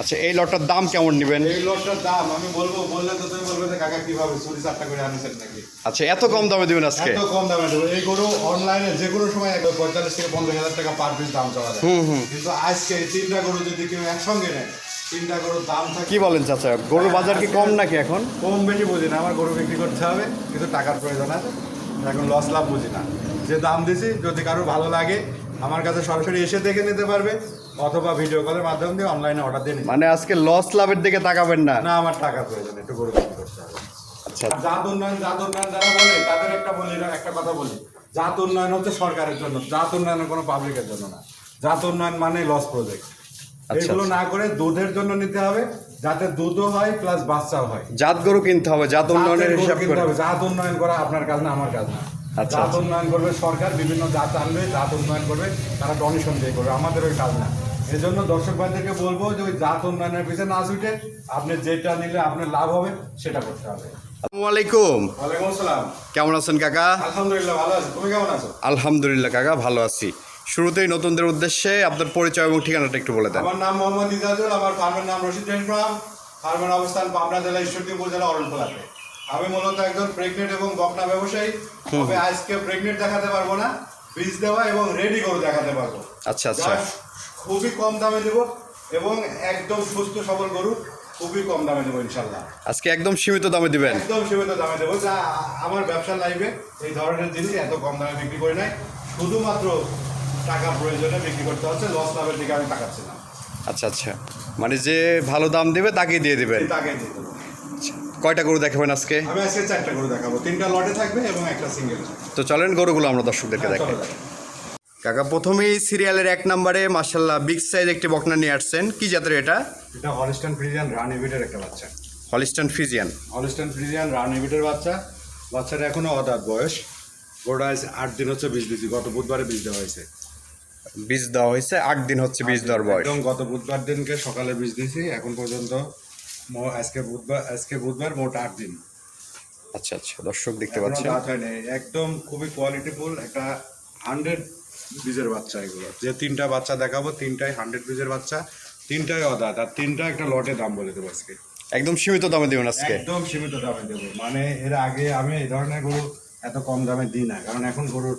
আচ্ছা এই লটটার দাম কেমন নেবেন? এই লটটার দাম আমি বলব বললে তো তুমি বলবে যে কাকা কীভাবে চুরি চারটা করে আনিছেন নাকি? আচ্ছা এত কম দামে দিবেন আজকে? এত কম দামে দেবো। এই গরু অনলাইনে যে কোনো সময় একদম পঁয়তাল্লিশ থেকে পঞ্চাশ হাজার টাকা পার পিস দাম চাওয়া যায়। কিন্তু আজকে এই তিনটা গরু যদি কেউ একসঙ্গে নেয় তিনটা গরুর দাম থাকে কি বলেন চাচা গরুর বাজার কি কম নাকি এখন? কম বেশি বুঝি না আমার গরু বিক্রি করতে হবে কিন্তু টাকার প্রয়োজন আছে। এখন লস লাভ বুঝি না। যে দাম দিছি যদি কারও ভালো লাগে আমার কাছে সরাসরি এসে দেখে নিতে পারবে। অথবা ভিডিও কলের মাধ্যম দিয়ে অনলাইনে অর্ডার দিয়ে নিতে মানে আজকে লস লাভের দিকে তাকাবেন না। না আমার টাকার প্রয়োজন একটু গরু বিক্রি করতে হবে। আচ্ছা। জাত উন্নয়ন জাত উন্নয়ন যারা বলে তাদের একটা বলি একটা কথা বলি। জাত উন্নয়ন হচ্ছে সরকারের জন্য জাত উন্নয়ন কোনো পাবলিকের জন্য না। জাত উন্নয়ন মানে লস প্রজেক্ট আচ্ছা, এগুলো না করে দুধের জন্য নিতে হবে যাতে দুধও হয় প্লাস বাচ্চাও হয়। জাত গরু কিনতে হবে জাত উন্নয়নের হিসাব কিনতে হবে। জাত উন্নয়ন করা আপনার কাজ না আমার কাজ না। আচ্ছা, জাত আচ্ছা। উন্নয়ন করবে সরকার বিভিন্ন জাত আনবে জাত উন্নয়ন করবে তারা ডোনেশন দিয়ে করবে আমাদের ওই কাজ না। এই জন্য দর্শক ভাইদেরকে বলব যে ওই জাত উন্নয়নের পিছনে না ছুটে আপনি যেটা নিলে আপনার লাভ হবে সেটা করতে হবে। আসসালাম কেমন আছেন কাকা? আলহামদুলিল্লাহ ভালো আছি। তুমি কেমন আছো? আলহামদুলিল্লাহ কাকা ভালো আছি। শুরুতেই নতুনদের উদ্দেশ্যে আপনার পরিচয় এবং ঠিকানাটা একটু বলে দেন। আমার নাম মোহাম্মদ ইজাজুল আমার ফার্মের নাম রশিদ জৈন ফার্মের অবস্থান পাবনা জেলা ঈশ্বরদী উপজেলা অরণখোলাতে। আমি মূলত একজন প্রেগনেন্ট এবং বকনা ব্যবসায়ী। তবে আজকে প্রেগনেন্ট দেখাতে পারব না বীজ দেওয়া এবং রেডি করে দেখাতে পারব। আচ্ছা আচ্ছা। খুবই কম দামে দেবো এবং একদম সুস্থ সবল গরু খুবই কম দামে দেবো ইনশাল্লাহ। আজকে একদম সীমিত দামে দিবেন? একদম সীমিত দামে দেবো। যা আমার ব্যবসার লাইফে এই ধরনের জিনিস এত কম দামে বিক্রি করি নাই। শুধুমাত্র টাকা প্রয়োজনে বিক্রি করতে হচ্ছে লস লাভের দিকে আমি তাকাচ্ছি না আচ্ছা আচ্ছা। মানে যে ভালো দাম দেবে তাকেই দিয়ে দিবেন? তাকে দিয়ে দেবো। কয়টা গরু দেখাবেন আজকে? আমি আজকে চারটা গরু দেখাবো। তিনটা লটে থাকবে এবং একটা সিঙ্গেল তো চলেন গরুগুলো আমরা দর্শকদেরকে দেখাই। কাকা প্রথমেই সিরিয়ালের এক নম্বরে মার্শাল্লাহ বিগ সাইজ একটি বকনা নিয়ে আসছেন। কি জাতের এটা? এটা হলিস্টান ফ্রিজিয়ান রান এভিটের একটা বাচ্চা। হলিস্টান ফিজিয়ান হলিস্টান ফ্রিজিয়ান রান এভিটের বাচ্চা। বাচ্চাটা এখনও অদাত বয়স। আজ আট দিন হচ্ছে বীজ দিয়েছি গত বুধবারে বীজ দেওয়া হয়েছে। বীজ দেওয়া হয়েছে আট দিন হচ্ছে বীজ দেওয়ার বয়স। একদম গত বুধবার দিনকে সকালে বীজ দিয়েছি এখন পর্যন্ত আজকে বুধবার আজকে বুধবার মোট আট দিন। আচ্ছা আচ্ছা দর্শক দেখতে পাচ্ছেন। একদম খুবই কোয়ালিটিফুল একটা হান্ড্রেড বীজের বাচ্চা এগুলো। যে তিনটা বাচ্চা দেখাবো তিনটাই হান্ড্রেড বীজের বাচ্চা তিনটাই অদাত আর তিনটা একটা লটে দাম বলে দেবো আজকে। একদম সীমিত দামে দেবেন আজকে? একদম সীমিত দামে দেবো। মানে এর আগে আমি এই ধরনের গরু এত কম দামে দিই না কারণ এখন গরুর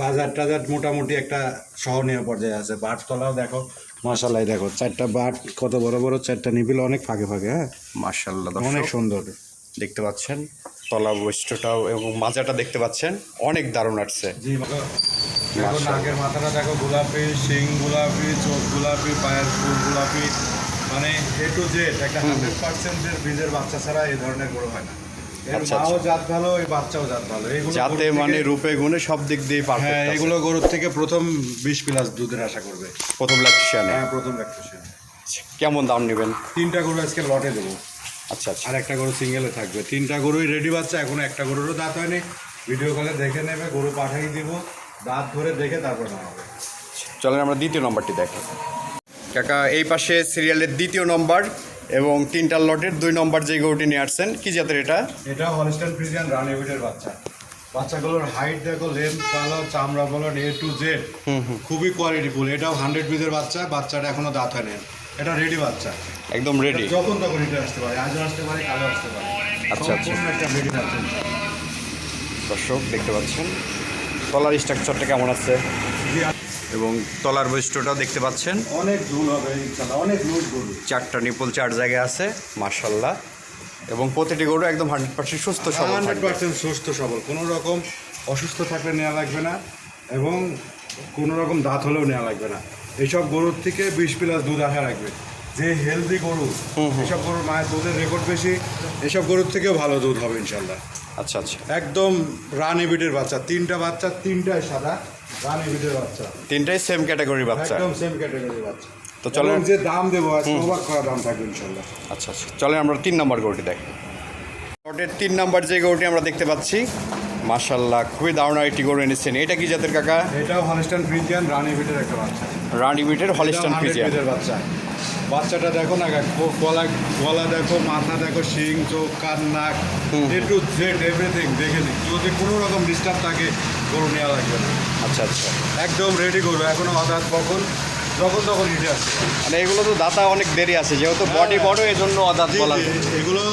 বাজার টাজার মোটামুটি একটা সহনীয় পর্যায়ে আছে। বাট তলাও দেখো মশালাই দেখো চারটা বাট কত বড় বড় চারটা নিবিল অনেক ফাঁকে ফাঁকে হ্যাঁ? মার্শাল্লাহ অনেক সুন্দর। দেখতে পাচ্ছেন তলা বৈশিষ্ট্যটাও এবং মাজাটা দেখতে পাচ্ছেন অনেক দারুণ আসছে। দেখো নাকের মাথাটা দেখো গোলাপি শিং গোলাপি চোখ গোলাপি পায়ের ফুল গোলাপি। মানে এ টু জেড একটা হান্ড্রেড পার্সেন্টের বীজের বাচ্চা ছাড়া এই ধরনের গরু হয় না। এর আচ্ছা, জাত ভালো এই বাচ্চাও জাত ভালো। এগুলো যাতে গরুর মানে রূপে গুণে সব দিক দিয়ে হ্যাঁ এগুলো গরুর থেকে প্রথম বিশ প্লাস দুধের আশা করবে। প্রথম হ্যাঁ প্রথম ল্যাকটেশন কেমন দাম নেবেন? তিনটা গরু আজকে লটে দেবো। আচ্ছা আচ্ছা। আর একটা গরু সিঙ্গেলে থাকবে। তিনটা গরুই রেডি বাচ্চা এখনও একটা গরুরও দাঁত হয়নি। ভিডিও কলে দেখে নেবে গরু পাঠিয়ে দিব। দাঁত ধরে দেখে তারপর চলেন আমরা দ্বিতীয় নম্বরটি দেখি। কাকা এই পাশে সিরিয়ালের দ্বিতীয় নম্বর এবং তিনটা লটের দুই নম্বর যে গরুটি নিয়ে আসছেন কি জাতের এটা? এটা হলিস্টান ফ্রিজিয়ান রানিভিটের বাচ্চা। বাচ্চাগুলোর হাইট দেখো লেন্থ পালো চামড়া বলো এ টু জেড খুবই কোয়ালিটিফুল এটাও হান্ড্রেড পিসের বাচ্চা বাচ্চাটা এখনও দাঁত হয়নি। এটা রেডি বাচ্চা। একদম রেডি যখন তখন এটা আসতে পারে আজও আসতে পারে কালো আসতে পারে। আচ্ছা, আচ্ছা। একটা রেডি বাচ্চা। দর্শক দেখতে পাচ্ছেন। তলার স্ট্রাকচারটা কেমন আছে? এবং তলার বৈশিষ্ট্যটাও দেখতে পাচ্ছেন। অনেক দূর হবে অনেক লুজ গরু চারটা নিপল চার জায়গায় আছে মার্শাল্লাহ এবং প্রতিটি গরু একদম হান্ড্রেড পার্সেন্ট সুস্থ সবল হান্ড্রেড। পার্সেন্ট সুস্থ সবল। কোনো রকম অসুস্থ থাকলে নেওয়া লাগবে না এবং কোনো রকম দাঁত হলেও নেওয়া লাগবে না। এইসব গরুর থেকে বিশ প্লাস দুধ আশা রাখবে। যে হেলদি গরু এসব গরুর মায়ের দুধের রেকর্ড বেশি এসব গরুর থেকেও ভালো দুধ হবে ইনশাল্লাহ আচ্ছা আচ্ছা। একদম রানি বিটের বাচ্চা। তিনটা বাচ্চা তিনটাই সাদা রানি বিটের বাচ্চা। তিনটাই সেম ক্যাটাগরির বাচ্চা। একদম সেম ক্যাটাগরির বাচ্চা। তো চলেন। যে দাম দেবো অবাক করা দাম থাকবে ইনশাল্লাহ। আচ্ছা আচ্ছা। চলেন আমরা তিন নম্বর গরুটি দেখি। লটের তিন নম্বর যে গরুটি আমরা দেখতে পাচ্ছি মার্শাল্লাহ খুবই দারুণ একটি গরু এনেছেন। এটা কি জাতের কাকা? এটাও হলিস্টান ফ্রিজিয়ান রানি বিটের একটা বাচ্চা। রানি বিটের হলিস্টান এটা 100 ফিজিয়ান পিসের বাচ্চা। বাচ্চাটা দেখো না গলা গলা দেখো মাথা দেখো শিং চোখ কান নাক এ টু জেড এভরিথিং দেখে নিই যদি কোনো রকম ডিস্টার্ব থাকে গরু নেওয়া লাগবে না। আচ্ছা আচ্ছা। একদম রেডি করব এখনও আধার কখন যখন তখন হিটে পারে মানে এগুলো তো দাতা অনেক দেরি আছে যেহেতু বডি বড় এই জন্য অদাত বলা এগুলো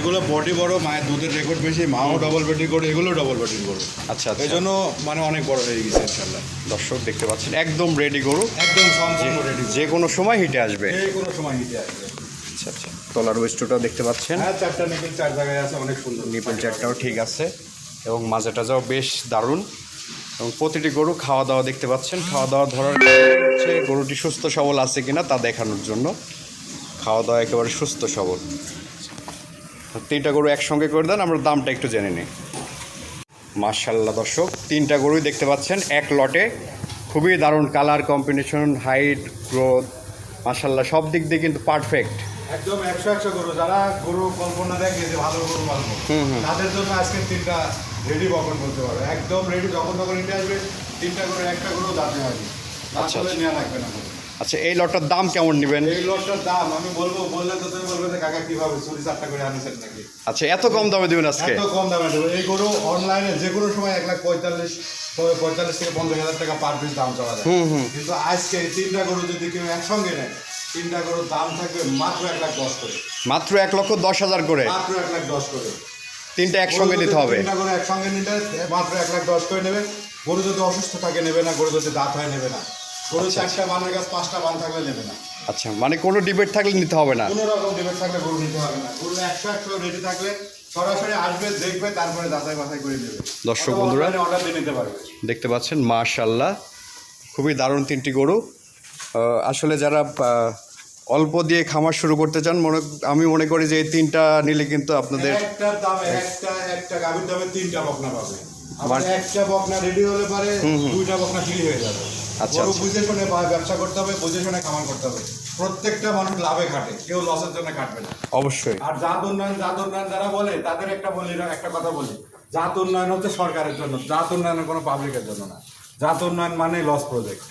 এগুলো বডি বড় মায়ের দুধের রেকর্ড বেশি মাও ডবল ব্যাটিং করে এগুলো ডবল ব্যাটিং করবে। আচ্ছা আচ্ছা। এই জন্য মানে অনেক বড় হয়ে গেছে ইনশাল্লাহ দর্শক দেখতে পাচ্ছেন একদম রেডি গরু। একদম সম্পূর্ণ রেডি যে কোনো সময় হিটে আসবে। এই কোনো সময় হিটে আসবে। আচ্ছা আচ্ছা। তলার ওয়েস্টটাও দেখতে পাচ্ছেন। হ্যাঁ চারটা নিকেল চার জায়গায় আছে অনেক সুন্দর। নিপল চারটাও ঠিক আছে। এবং মাঝেটা যাও বেশ দারুণ। এবং প্রতিটি গরু খাওয়া দাওয়া দেখতে পাচ্ছেন। খাওয়া দাওয়া ধরার হচ্ছে গরুটি সুস্থ সবল আছে কিনা তা দেখানোর জন্য। খাওয়া দাওয়া একেবারে সুস্থ সবল। তিনটা গরু একসঙ্গে করে দেন আমরা দামটা একটু জেনে নিই। মার্শাল্লাহ দর্শক তিনটা গরুই দেখতে পাচ্ছেন এক লটে। খুবই দারুণ কালার কম্বিনেশন হাইট গ্রোথ মার্শাল্লাহ সব দিক দিয়ে কিন্তু পারফেক্ট একদম একশো একশো গরু যারা গরু কল্পনা দেখে যে ভালো গরু পালবো তাদের জন্য আজকে তিনটা রেডি বপন করতে পারবে? একদম রেডি যখন তখন হিটে আসবে তিনটা গরু একটা গরু দাঁতে হবে আচ্ছা, আচ্ছা। নেওয়া লাগবে না আচ্ছা এই লটটার দাম কেমন নেবেন? এই লটটার দাম আমি বলব বললে তো তুমি বলবে কাকা কীভাবে চুরি চারটা করে আনিছেন নাকি? আচ্ছা এত কম দামে দেবেন আজকে? এত কম দামে দেবো। এই গরু অনলাইনে যে কোনো সময় এক লাখ পঁয়তাল্লিশ পঁয়তাল্লিশ থেকে পঞ্চাশ হাজার টাকা পার পিস দাম চাওয়া যায়। কিন্তু আজকে এই তিনটা গরু যদি কেউ একসঙ্গে নেয় তিনটা গরুর দাম থাকবে মাত্র এক লাখ দশ করে। মাত্র এক লক্ষ দশ হাজার করে? মাত্র এক লাখ দশ করে। তিনটা একসঙ্গে নিতে হবে। তিনটা একসঙ্গে নিতে মাত্র এক লাখ দশ করে নেবে। গরু যদি অসুস্থ থাকে নেবে না গরু যদি দাঁত হয় নেবে না। গরু চারটা বানের গাছ পাঁচটা বান থাকলে নেবে না। আচ্ছা মানে কোনো ডিবেট থাকলে নিতে হবে না। কোনো রকম ডিবেট থাকলে গরু নিতে হবে না। গরু একশো একশো রেডি থাকলে সরাসরি আসবে দেখবে তারপরে যাচাই বাছাই করে নেবে। দর্শক বন্ধুরা। অর্ডার দিয়ে নিতে পারবে। দেখতে পাচ্ছেন মাশাল্লাহ খুবই দারুণ তিনটি গরু। আসলে যারা অল্প দিয়ে খামার শুরু করতে চান মনে আমি মনে করি যে এই তিনটা নিলে কিন্তু আপনাদের একটার দামে একটা একটা গাভীর দামে তিনটা বকনা পাবে। আবার একটা বকনা রেডি হলে পারে দুইটা বকনা ফ্রি হয়ে যাবে। আচ্ছা, আচ্ছা। বুঝে শুনে ব্যবসা করতে হবে বুঝে শুনে খামার করতে হবে। প্রত্যেকটা মানুষ লাভে খাটে কেউ লসের জন্য খাটবে না। অবশ্যই। আর জাত উন্নয়ন জাত উন্নয়ন যারা বলে তাদের একটা বলি না একটা কথা বলি। জাত উন্নয়ন হচ্ছে সরকারের জন্য জাত উন্নয়ন কোনো পাবলিকের জন্য না। জাত উন্নয়ন মানে লস প্রজেক্ট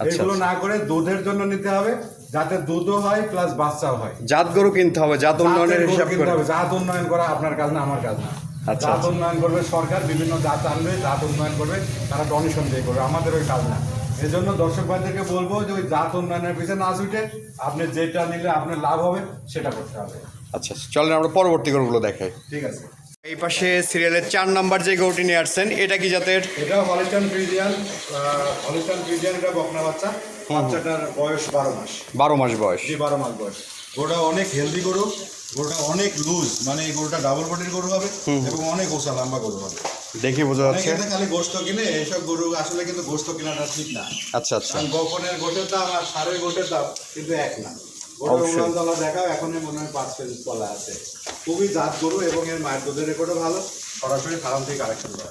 আচ্ছা, এগুলো না করে দুধের জন্য নিতে হবে যাতে দুধও হয় প্লাস বাচ্চাও হয়। জাত গরু কিনতে হবে জাত উন্নয়নের হিসাব কিনতে হবে। জাত উন্নয়ন করা আপনার কাজ না আমার কাজ না। আচ্ছা, জাত আচ্ছা। উন্নয়ন করবে সরকার বিভিন্ন জাত আনবে জাত উন্নয়ন করবে তারা ডোনেশন দিয়ে করবে। আমাদের ওই কাজ না। এই জন্য দর্শক ভাইদেরকে বলব যে ওই জাত উন্নয়নের পিছনে না ছুটে আপনি যেটা নিলে আপনার লাভ হবে সেটা করতে হবে। আচ্ছা চলেন আমরা পরবর্তী গরুগুলো দেখাই। ঠিক আছে। এই পাশে সিরিয়ালের চার নাম্বার যে গরুটি নিয়ে আসছেন এটা কি জাতের? এটা হলিস্টান ফ্রিজিয়ান হলিস্টান ফ্রিজিয়ান এটা বকনা বাচ্চা। বাচ্চাটার বয়স বারো মাস। বারো মাস বয়স। জি বারো মাস বয়স। গরুটা অনেক হেলদি গরু গরুটা অনেক লুজ মানে এই গরুটা ডাবল বডির গরু হবে এবং অনেক ওষা লম্বা গরু হবে। দেখি বোঝা যাচ্ছে। খালি গোস্ত কিনে এইসব গরু আসলে কিন্তু গোস্ত কেনাটা ঠিক না। আচ্ছা আচ্ছা। গোপনের গোটের দাম আর সারের গোটের দাম কিন্তু এক না। গরুর অবশ্যই। উড়ান তলা দেখাও এখনই মনে হয় পাঁচ কেজি তলা আছে। খুবই জাত গরু এবং এর মায়ের দুধের রেকর্ডও ভালো। সরাসরি ফার্ম থেকে কালেকশন করা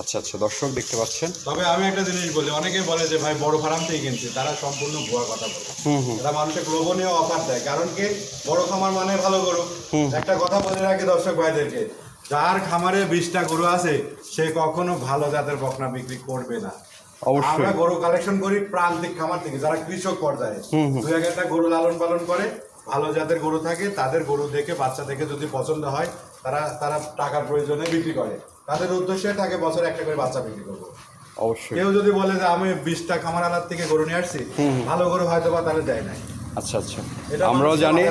আচ্ছা আচ্ছা দর্শক দেখতে পাচ্ছেন। তবে আমি একটা জিনিস বলি অনেকে বলে যে ভাই বড় ফার্ম থেকে কিনছি। তারা সম্পূর্ণ ভুয়া কথা বলে। এরা মানুষের লোভনীয় অফার দেয়। কারণ কি? বড় খামার মানে ভালো গরু। একটা কথা বলে রাখি দর্শক ভাইদেরকে যার খামারে বিশটা গরু আছে সে কখনো ভালো জাতের বকনা বিক্রি করবে না। আমরা গরু কালেকশন করি প্রান্তিক খামার থেকে যারা কৃষক পর্যায়ে। দু এক একটা গরু লালন পালন করে ভালো জাতের গরু থাকে তাদের গরু দেখে বাচ্চা দেখে যদি পছন্দ হয় তারা তারা টাকার প্রয়োজনে বিক্রি করে। তাদের উদ্দেশ্যে থাকে বছরে একটা করে বাচ্চা বিক্রি করব। অবশ্যই। কেউ যদি বলে যে আমি বিশটা খামার আলার থেকে গরু নিয়ে আসছি ভালো গরু হয়তো বা তাহলে দেয় নাই। আচ্ছা আচ্ছা। আমরাও জানি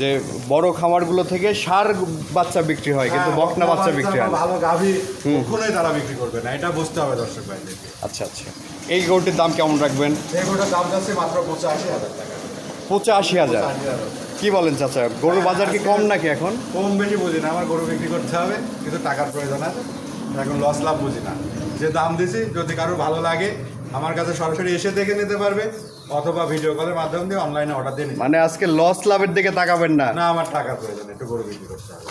যে বড় খামারগুলো থেকে সার বাচ্চা বিক্রি হয় কিন্তু হ্যাঁ, বকনা বাচ্চা বিক্রি হয় ভালো গাভী কখনোই তারা বিক্রি করবে না এটা বুঝতে হবে দর্শক ভাইদেরকে আচ্ছা আচ্ছা। এই গরুটির দাম কেমন রাখবেন? এই গরুটার দাম যাচ্ছে মাত্র পঁচাশি হাজার টাকা। পঁচাশি হাজার। কি বলেন চাচা গরুর বাজার কি কম নাকি এখন? কম বেশি বুঝি না আমার গরু বিক্রি করতে হবে কিন্তু টাকার প্রয়োজন আছে এখন লস লাভ বুঝি না। যে দাম দিছি যদি কারও ভালো লাগে আমার কাছে সরাসরি এসে দেখে নিতে পারবে অথবা ভিডিও কলের মাধ্যম দিয়ে অনলাইনে অর্ডার দিয়ে মানে আজকে লস লাভের দিকে তাকাবেন না? না আমার টাকার প্রয়োজন একটু গরু বিক্রি করতে হবে।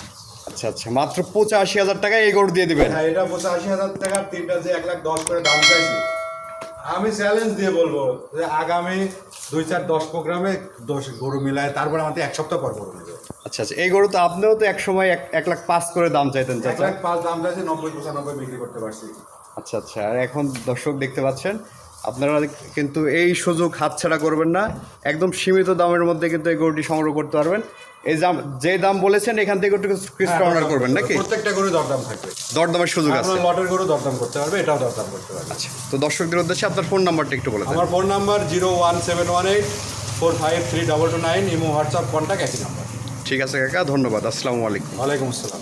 আচ্ছা আচ্ছা মাত্র পঁচাশি হাজার টাকায় এই গরু দিয়ে দিবেন? হ্যাঁ এটা পঁচাশি হাজার টাকার তিনটা যে এক লাখ দশ করে দাম চাইছি আমি চ্যালেঞ্জ দিয়ে বলব যে আগামী দুই চার দশ প্রোগ্রামে দশ গরু মিলায় তারপরে আমাদের এক সপ্তাহ পর গরু নেবে আচ্ছা আচ্ছা এই গরু তো আপনিও তো এক সময় এক এক লাখ পাঁচ করে দাম চাইতেন এক লাখ পাঁচ দাম চাইছে নব্বই পঁচানব্বই বিক্রি করতে পারছি। আচ্ছা আচ্ছা আর এখন দর্শক দেখতে পাচ্ছেন আপনারা কিন্তু এই সুযোগ হাতছাড়া করবেন না একদম সীমিত দামের মধ্যে কিন্তু এই গরুটি সংগ্রহ করতে পারবেন। এই দাম যে দাম বলেছেন এখান থেকে একটু কিছু অর্ডার করবেন নাকি? প্রত্যেকটা গরু দরদাম থাকবে। দরদামের সুযোগ আছে। লটের গরু দরদাম করতে পারবে এটাও দরদাম করতে পারবে। আচ্ছা তো দর্শকদের উদ্দেশ্যে আপনার ফোন নাম্বারটা একটু বলে দেন। আমার phone number zero one seven one eight four five three double two nine imo WhatsApp contact একই নাম্বার। ঠিক আছে কাকা ধন্যবাদ আসসালামু আলাইকুম। ওয়ালাইকুম আসসালাম।